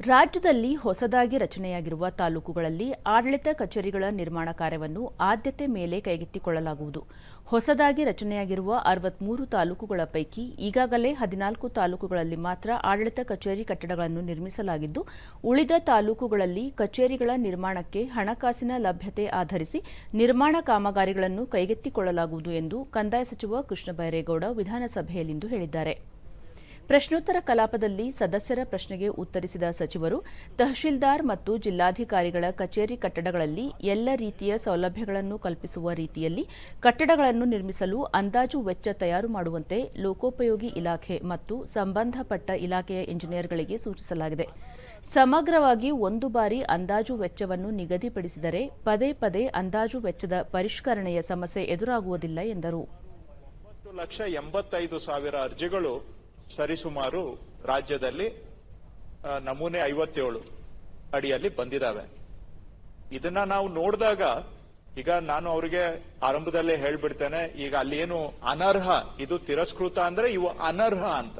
ರಾಜ್ಯದಲ್ಲಿ ಹೊಸದಾಗಿ ರಚನೆಯಾಗಿರುವ ತಾಲೂಕುಗಳಲ್ಲಿ ಆಡಳಿತ ಕಚೇರಿಗಳ ನಿರ್ಮಾಣ ಕಾರ್ಯವನ್ನು ಆದ್ಯತೆ ಮೇಲೆ ಕೈಗೆತ್ತಿಕೊಳ್ಳಲಾಗುವುದು. ಹೊಸದಾಗಿ ರಚನೆಯಾಗಿರುವ ಅರವತ್ಮೂರು ತಾಲೂಕುಗಳ ಪೈಕಿ ಈಗಾಗಲೇ ಹದಿನಾಲ್ಕು ತಾಲೂಕುಗಳಲ್ಲಿ ಮಾತ್ರ ಆಡಳಿತ ಕಚೇರಿ ಕಟ್ಟಡಗಳನ್ನು ನಿರ್ಮಿಸಲಾಗಿದ್ದು, ಉಳಿದ ತಾಲೂಕುಗಳಲ್ಲಿ ಕಚೇರಿಗಳ ನಿರ್ಮಾಣಕ್ಕೆ ಹಣಕಾಸಿನ ಲಭ್ಯತೆ ಆಧರಿಸಿ ನಿರ್ಮಾಣ ಕಾಮಗಾರಿಗಳನ್ನು ಕೈಗೆತ್ತಿಕೊಳ್ಳಲಾಗುವುದು ಎಂದು ಕಂದಾಯ ಸಚಿವ ಕೃಷ್ಣ ಬೈರೇಗೌಡ ವಿಧಾನಸಭೆಯಲ್ಲಿಂದು ಹೇಳಿದ್ದಾರೆ. ಪ್ರಶ್ನೋತ್ತರ ಕಲಾಪದಲ್ಲಿ ಸದಸ್ಯರ ಪ್ರಶ್ನೆಗೆ ಉತ್ತರಿಸಿದ ಸಚಿವರು, ತಹಶೀಲ್ದಾರ್ ಮತ್ತು ಜಿಲ್ಲಾಧಿಕಾರಿಗಳ ಕಚೇರಿ ಕಟ್ಟಡಗಳಲ್ಲಿ ಎಲ್ಲ ರೀತಿಯ ಸೌಲಭ್ಯಗಳನ್ನು ಕಲ್ಪಿಸುವ ರೀತಿಯಲ್ಲಿ ಕಟ್ಟಡಗಳನ್ನು ನಿರ್ಮಿಸಲು ಅಂದಾಜು ವೆಚ್ಚ ತಯಾರು ಮಾಡುವಂತೆ ಲೋಕೋಪಯೋಗಿ ಇಲಾಖೆ ಮತ್ತು ಸಂಬಂಧಪಟ್ಟ ಇಲಾಖೆಯ ಇಂಜಿನಿಯರ್ಗಳಿಗೆ ಸೂಚಿಸಲಾಗಿದೆ. ಸಮಗ್ರವಾಗಿ ಒಂದು ಬಾರಿ ಅಂದಾಜು ವೆಚ್ಚವನ್ನು ನಿಗದಿಪಡಿಸಿದರೆ ಪದೇ ಪದೇ ಅಂದಾಜು ವೆಚ್ಚದ ಪರಿಷ್ಕರಣೆಯ ಸಮಸ್ಯೆ ಎದುರಾಗುವುದಿಲ್ಲ ಎಂದರು. ಲಕ್ಷ ಎಂಬತ್ತೈದು ಸಾವಿರ ಅರ್ಜಿಗಳು ಸರಿಸುಮಾರು ರಾಜ್ಯದಲ್ಲಿ ನಮೂನೆ ಐವತ್ತೇಳು ಅಡಿಯಲ್ಲಿ ಬಂದಿದಾವೆ. ಇದನ್ನ ನಾವು ನೋಡಿದಾಗ, ಈಗ ನಾನು ಅವರಿಗೆ ಆರಂಭದಲ್ಲೇ ಹೇಳ್ಬಿಡ್ತೇನೆ, ಈಗ ಅಲ್ಲಿ ಏನು ಅನರ್ಹ, ಇದು ತಿರಸ್ಕೃತ ಅಂದ್ರೆ ಇವು ಅನರ್ಹ ಅಂತ.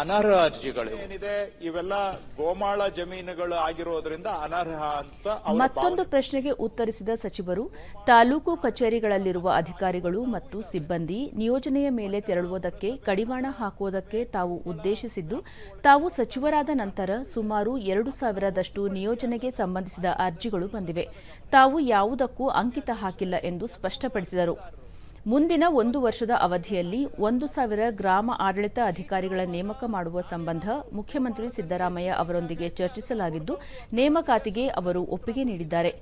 ಅನರ್ಹ ಅರ್ಜಿಗಳು ಏನಿದೆ? ಇವೆಲ್ಲ ಗೋಮಾಳ ಜಮೀನುಗಳು ಆಗಿರೋದ್ರಿಂದ ಅನರ್ಹ ಅಂತ ಅವರ ಮತ್ತೊಂದು ಪ್ರಶ್ನೆಗೆ ಉತ್ತರಿಸಿದ ಸಚಿವರು ತಾಲೂಕು ಕಚೇರಿಗಳಲ್ಲಿರುವ ಅಧಿಕಾರಿಗಳು ಮತ್ತು ಸಿಬ್ಬಂದಿ ನಿಯೋಜನೆಯ ಮೇಲೆ ತೆರಳುವುದಕ್ಕೆ ಕಡಿವಾಣ ಹಾಕುವುದಕ್ಕೆ ತಾವು ಉದ್ದೇಶಿಸಿದ್ದು ತಾವು ಸಚಿವರಾದ ನಂತರ ಸುಮಾರು ಎರಡು ಸಾವಿರದಷ್ಟು ನಿಯೋಜನೆಗೆ ಸಂಬಂಧಿಸಿದ ಅರ್ಜಿಗಳು ಬಂದಿವೆ. ತಾವು ಯಾವುದಕ್ಕೂ ಅಂಕಿತ ಹಾಕಿಲ್ಲ ಎಂದು ಸ್ಪಷ್ಟಪಡಿಸಿದರು. ಮುಂದಿನ ಒಂದು ವರ್ಷದ ಅವಧಿಯಲ್ಲಿ ಒಂದು ಸಾವಿರ ಗ್ರಾಮ ಆಡಳಿತ ಅಧಿಕಾರಿಗಳ ನೇಮಕ ಮಾಡುವ ಸಂಬಂಧ ಮುಖ್ಯಮಂತ್ರಿ ಸಿದ್ದರಾಮಯ್ಯ ಅವರೊಂದಿಗೆ ಚರ್ಚಿಸಲಾಗಿದ್ದು, ನೇಮಕಾತಿಗೆ ಅವರು ಒಪ್ಪಿಗೆ ನೀಡಿದ್ದಾರೆ.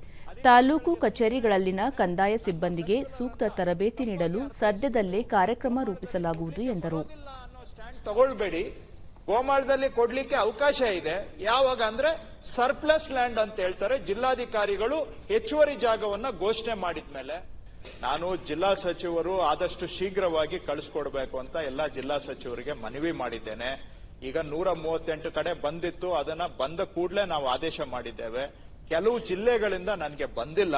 ತಾಲೂಕು ಕಚೇರಿಗಳಲ್ಲಿನ ಕಂದಾಯ ಸಿಬ್ಬಂದಿಗೆ ಸೂಕ್ತ ತರಬೇತಿ ನೀಡಲು ಸದ್ಯದಲ್ಲೇ ಕಾರ್ಯಕ್ರಮ ರೂಪಿಸಲಾಗುವುದು ಎಂದರು. ಗೋಮಾಳದಲ್ಲಿ ಕೊಡ್ಲಿಕ್ಕೆ ಅವಕಾಶ ಇದೆ. ಯಾವಾಗ ಅಂದ್ರೆ ಸರ್ಪ್ಲಸ್ ಲ್ಯಾಂಡ್ ಅಂತ ಹೇಳ್ತಾರೆ. ಜಿಲ್ಲಾಧಿಕಾರಿಗಳು ಹೆಚ್ಚುವರಿ ಜಾಗವನ್ನ ಘೋಷಣೆ ಮಾಡಿದ್ಮೇಲೆ. ನಾನು ಜಿಲ್ಲಾ ಸಚಿವರು ಆದಷ್ಟು ಶೀಘ್ರವಾಗಿ ಕಳಿಸ್ಕೊಡ್ಬೇಕು ಅಂತ ಎಲ್ಲಾ ಜಿಲ್ಲಾ ಸಚಿವರಿಗೆ ಮನವಿ ಮಾಡಿದ್ದೇನೆ. ಈಗ ನೂರ ಮೂವತ್ತೆಂಟು ಕಡೆ ಬಂದಿತ್ತು. ಅದನ್ನ ಬಂದ ಕೂಡಲೇ ನಾವು ಆದೇಶ ಮಾಡಿದ್ದೇವೆ. ಕೆಲವು ಜಿಲ್ಲೆಗಳಿಂದ ನನಗೆ ಬಂದಿಲ್ಲ.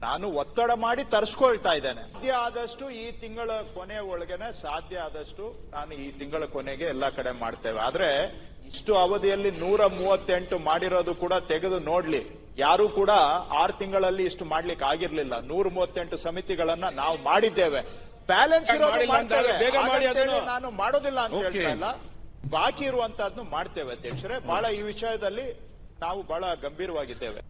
ನಾನು ಒತ್ತಡ ಮಾಡಿ ತರಿಸ್ಕೊಳ್ತಾ ಇದ್ದೇನೆ. ಸಾಧ್ಯ ಆದಷ್ಟು ಈ ತಿಂಗಳ ಕೊನೆ ಒಳಗೇನೆ ಸಾಧ್ಯ ಆದಷ್ಟು ನಾನು ಈ ತಿಂಗಳ ಕೊನೆಗೆ ಎಲ್ಲಾ ಕಡೆ ಮಾಡ್ತೇವೆ. ಆದ್ರೆ ಇಷ್ಟು ಅವಧಿಯಲ್ಲಿ ನೂರ ಮೂವತ್ತೆಂಟು ಮಾಡಿರೋದು ಕೂಡ ತೆಗೆದು ನೋಡ್ಲಿ. ಯಾರು ಕೂಡ ಆರು ತಿಂಗಳಲ್ಲಿ ಇಷ್ಟು ಮಾಡ್ಲಿಕ್ಕೆ ಆಗಿರ್ಲಿಲ್ಲ. ನೂರ ಮೂವತ್ತೆಂಟು ಸಮಿತಿಗಳನ್ನ ನಾವು ಮಾಡಿದ್ದೇವೆ. ಬ್ಯಾಲೆನ್ಸ್ ನಾನು ಮಾಡೋದಿಲ್ಲ ಅಂತ ಹೇಳ್ತಾ ಇಲ್ಲ. ಬಾಕಿ ಇರುವಂತಹದ್ನು ಮಾಡ್ತೇವೆ ಅಧ್ಯಕ್ಷರೇ. ಬಹಳ ಈ ವಿಷಯದಲ್ಲಿ ನಾವು ಬಹಳ ಗಂಭೀರವಾಗಿದ್ದೇವೆ.